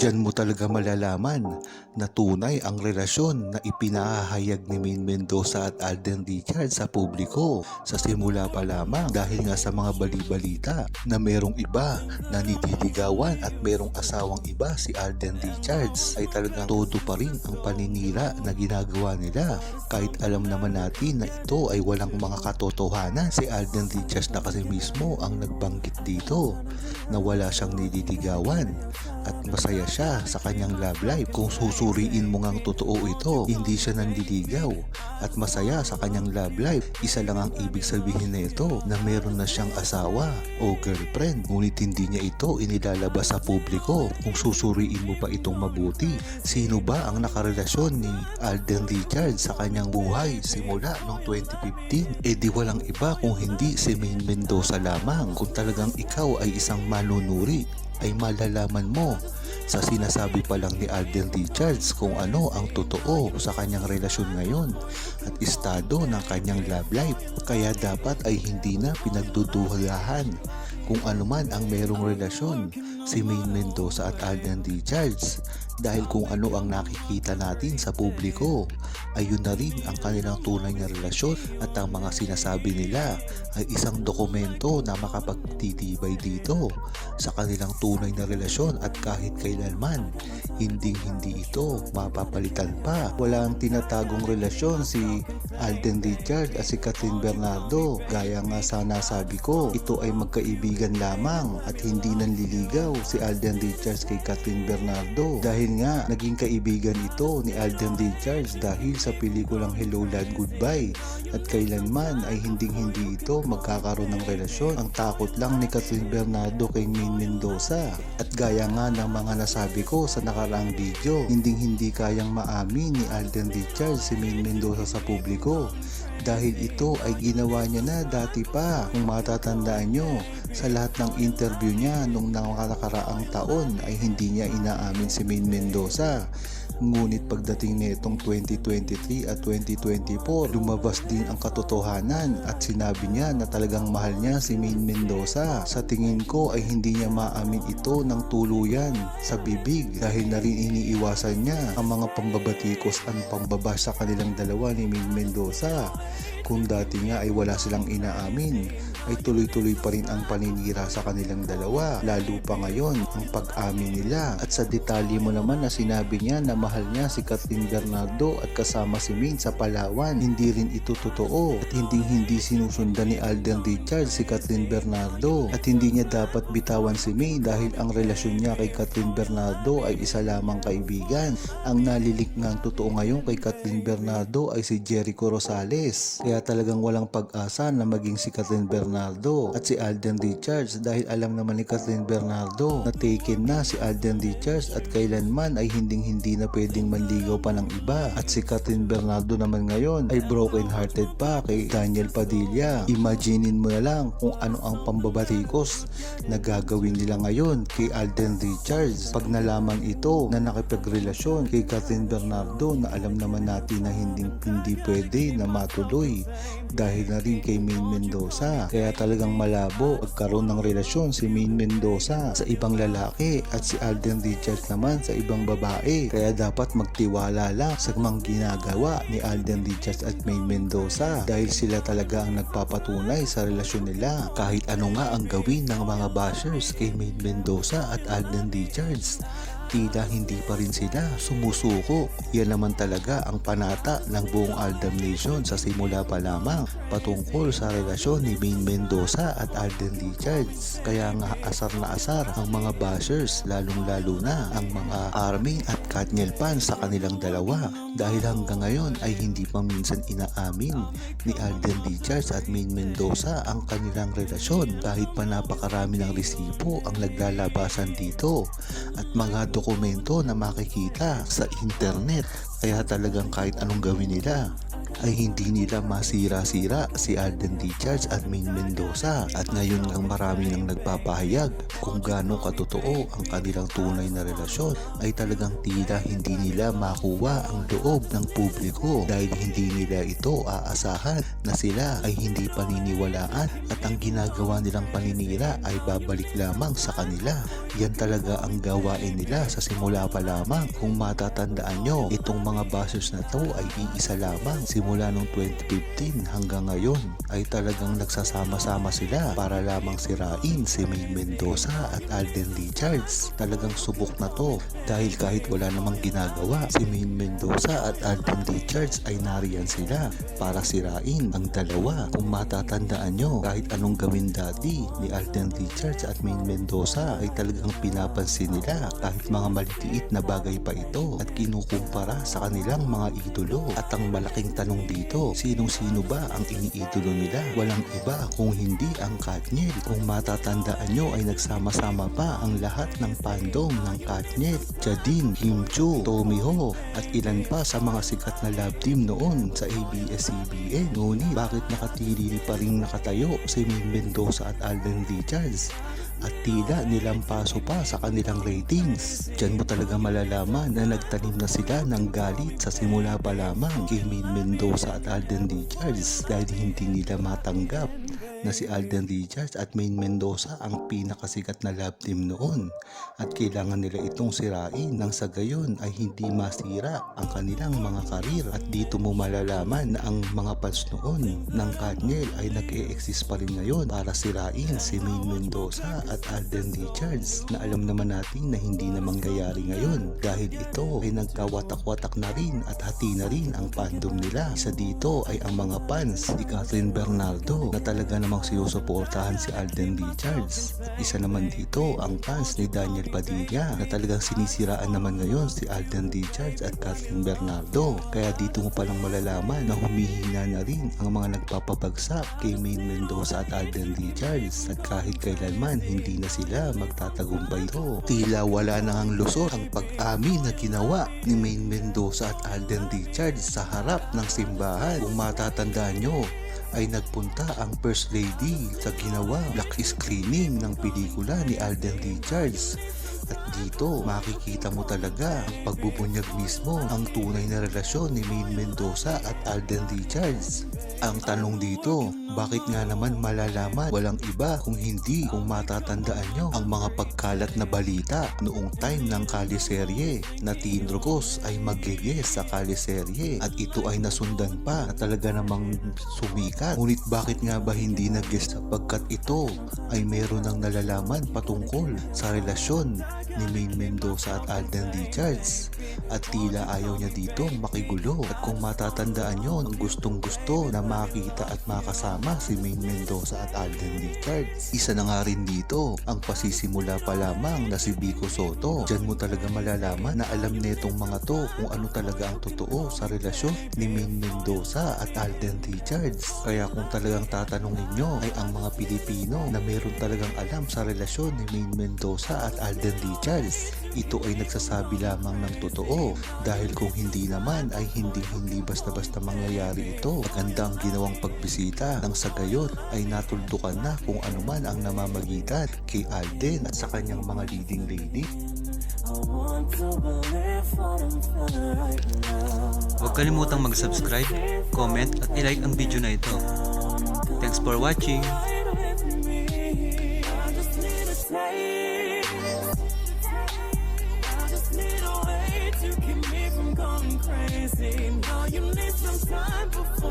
Diyan mo talaga malalaman na tunay ang relasyon na ipinahayag ni Main Mendoza at Alden Richards sa publiko. Sa simula pa lamang dahil nga sa mga balibalita na merong iba na nititigawan at merong asawang iba si Alden Richards ay talagang todo pa rin ang paninira na ginagawa nila. Kahit alam naman natin na ito ay walang mga katotohanan si Alden Richards na kasi mismo ang nagbanggit dito na wala siyang nililigawan at masaya siya sa kanyang love life. Kung susuriin mo ngang totoo ito, hindi siya nanliligaw at masaya sa kanyang love life. Isa lang ang ibig sabihin na ito na meron na siyang asawa o girlfriend. Ngunit hindi niya ito inilalabas sa publiko. Kung susuriin mo pa itong mabuti, sino ba ang nakarelasyon ni Alden Richards sa kanyang buhay simula noong 2015? E di walang iba kung hindi si Main Mendoza lamang. Kung talagang ikaw ay isang manunuri, ay malalaman mo sa sinasabi pa lang ni Alden Richards kung ano ang totoo sa kanyang relasyon ngayon at estado ng kanyang love life. Kaya dapat ay hindi na pinagduduhalahan kung ano man ang merong relasyon si Main Mendoza at Alden Richards dahil kung ano ang nakikita natin sa publiko ayun na rin ang kanilang tunay na relasyon at ang mga sinasabi nila ay isang dokumento na makapagtitibay dito sa kanilang tunay na relasyon at kahit kailanman hindi hindi ito mapapalitan pa. Wala ang tinatagong relasyon si Alden Richard at si Catherine Bernardo. Gaya nga sana sabi ko ito ay magkaibigan lamang at hindi nanliligaw si Alden Richards kay Catherine Bernardo. Dahil nga naging kaibigan ito ni Alden Richards dahil sa pelikulang Hello Lad Goodbye. At kailanman ay hinding hindi ito magkakaroon ng relasyon. Ang takot lang ni Catherine Bernardo kay Main Mendoza. At gaya nga ng mga nasabi ko sa nakaraang video hinding hindi kayang maamin ni Alden Richards si Main Mendoza sa publiko dahil ito ay ginawa niya na dati pa kung matatandaan nyo. Sa lahat ng interview niya nung nakakaraang taon ay hindi niya inaamin si Main Mendoza ngunit pagdating nitong 2023 at 2024 lumabas din ang katotohanan at sinabi niya na talagang mahal niya si Main Mendoza. Sa tingin ko ay hindi niya maamin ito ng tuluyan sa bibig dahil na rin iniiwasan niya ang mga pambabatikos at pambaba sa kanilang dalawa ni Main Mendoza kung dati nga ay wala silang inaamin ay tuloy-tuloy pa rin ang paninira sa kanilang dalawa lalo pa ngayon ang pag-amin nila. At sa detalye mo naman na sinabi niya na mahal niya si Catherine Bernardo at kasama si Main sa Palawan hindi rin ito totoo. At hindi hindi sinusundan ni Alden Richards si Catherine Bernardo. At hindi niya dapat bitawan si Main dahil ang relasyon niya kay Catherine Bernardo ay isa lamang kaibigan. Ang nalilik ang totoo ngayon kay Catherine Bernardo ay si Jericho Rosales. Kaya talagang walang pag-asa na maging si Catherine Bernardo at si Alden Richards dahil alam naman ni Catherine Bernardo na taken na si Alden Richards at kailanman ay hinding hindi na pwedeng manligaw pa ng iba. At si Catherine Bernardo naman ngayon ay broken hearted pa kay Daniel Padilla. Imaginein mo na lang kung ano ang pambabatikos na gagawin nila ngayon kay Alden Richards. Pag nalaman ito na nakipagrelasyon kay Catherine Bernardo na alam naman natin na hindi, hindi pwede na matuloy dahil na rin kay Main Mendoza. Kaya talagang malabo magkaroon ng relasyon si Main Mendoza sa ibang lalaki at si Alden Richards naman sa ibang babae. Kaya dapat magtiwala lang sa mga ginagawa ni Alden Richards at Main Mendoza dahil sila talaga ang nagpapatunay sa relasyon nila. Kahit ano nga ang gawin ng mga bashers kay Main Mendoza at Alden Richards tila hindi pa rin sila sumusuko. Yan naman talaga ang panata ng buong Aldam Nation sa simula pa lamang patungkol sa relasyon ni Main Mendoza at Alden Richards. Kaya nga asar na asar ang mga bashers lalong lalo na ang mga Army at Katniel Pan sa kanilang dalawa dahil hanggang ngayon ay hindi pa minsan inaamin ni Alden Richards at Main Mendoza ang kanilang relasyon kahit pa napakarami ng resibo ang naglalabasan dito at mga dokumento na makikita sa internet kaya talagang kahit anong gawin nila ay hindi nila masira-sira si Alden Richards at Maine Mendoza at ngayon ang marami nang nagpapahayag kung gaano katotoo ang kanilang tunay na relasyon ay talagang tila hindi nila makuha ang loob ng publiko dahil hindi nila ito aasahan na sila ay hindi paniniwalaan at ang ginagawa nilang paninira ay babalik lamang sa kanila. Yan talaga ang gawain nila sa simula pa lamang. Kung matatandaan nyo, itong mga bashers na to ay iisa lamang. Simula nung 2015 hanggang ngayon ay talagang nagsasama-sama sila para lamang sirain si Maine Mendoza at Alden Richards. Talagang subok na to dahil kahit wala namang ginagawa, si Maine Mendoza at Alden Richards ay nariyan sila para sirain ang dalawa. Kung matatandaan nyo, kahit anong gawin dati ni Alden Richards at Maine Mendoza ay talagang pinapansin nila kahit mga maliliit na bagay pa ito at kinukumpara sa kanilang mga idolo. At ang malaking tanong dito, sinong-sino ba ang iniidolo nila? Walang iba kung hindi ang Katniel. Kung matatandaan nyo ay nagsama-sama pa ang lahat ng fandom ng Katniel, Jadine, Kim Chu, Tommy Ho at ilan pa sa mga sikat na love team noon sa ABS-CBN. Ngunit bakit nakatilili pa rin nakatayo si Maine Mendoza at Alden Richards? At tila nilampaso pa sa kanilang ratings. Diyan mo talaga malalaman na nagtanim na sila ng galit sa simula pa lamang kay Maine Mendoza at Alden Richards dahil hindi nila matanggap na si Alden Richards at Maine Mendoza ang pinakasikat na love team noon. At kailangan nila itong sirain nang sa gayon ay hindi masira ang kanilang mga karir. At dito mo malalaman na ang mga fans noon ng Katniel ay nag-e-exist pa rin ngayon para sirain si Maine Mendoza at Alden Richards na alam naman natin na hindi na mangyayari ngayon. Dahil ito ay nagkawatak-watak na rin at hati na rin ang fandom nila. Isa dito ay ang mga fans ni Catherine Bernardo na talaga namang sinusuportahan si Alden Richards. Isa naman dito ang fans ni Daniel Padilla na talagang sinisiraan naman ngayon si Alden Richards at Catherine Bernardo. Kaya dito mo palang malalaman na humihina na rin ang mga nagpapabagsak kay Maine Mendoza at Alden Richards at kahit kailanman hindi na sila magtatagumpay ito. Tila wala na ang lusot ang pag-amin na ginawa ni Maine Mendoza at Alden Richards sa harap ng simbahan. Kung matatandaan nyo, ay nagpunta ang First Lady sa ginawa black screening ng pelikula ni Alden Richards. At dito, makikita mo talaga ang pagbubunyag mismo ang tunay na relasyon ni Maine Mendoza at Alden Richards. Ang tanong dito, bakit nga naman malalaman walang iba kung hindi kung matatandaan nyo ang mga pagkalat na balita noong time ng kaliserye na Teen Rogos ay mag-guest sa kaliserye at ito ay nasundan pa na talaga namang sumikat. Ngunit bakit nga ba hindi nag-guest sapagkat ito ay meron ng nalalaman patungkol sa relasyon ni Maine Mendoza at Alden Richards at tila ayaw niya dito makigulo at kung matatandaan nyo ang gustong gusto na makita at makasama si Maine Mendoza at Alden Richards. Isa na nga rin dito ang pasisimula pa lamang na si Vico Soto. Diyan mo talaga malalaman na alam netong mga to kung ano talaga ang totoo sa relasyon ni Maine Mendoza at Alden Richards. Kaya kung talagang tatanungin nyo ay ang mga Pilipino na meron talagang alam sa relasyon ni Maine Mendoza at Alden Richards. Ito ay nagsasabi lamang ng totoo dahil kung hindi naman ay hindi hindi basta-basta mangyayari ito. Maganda ang ginawang pagbisita nang sa gayon ay natuldukan na kung ano man ang namamagitan kay Alden at sa kanyang mga leading lady. Huwag kalimutang mag-subscribe, comment at ilike ang video na ito. Thanks for watching! time before you.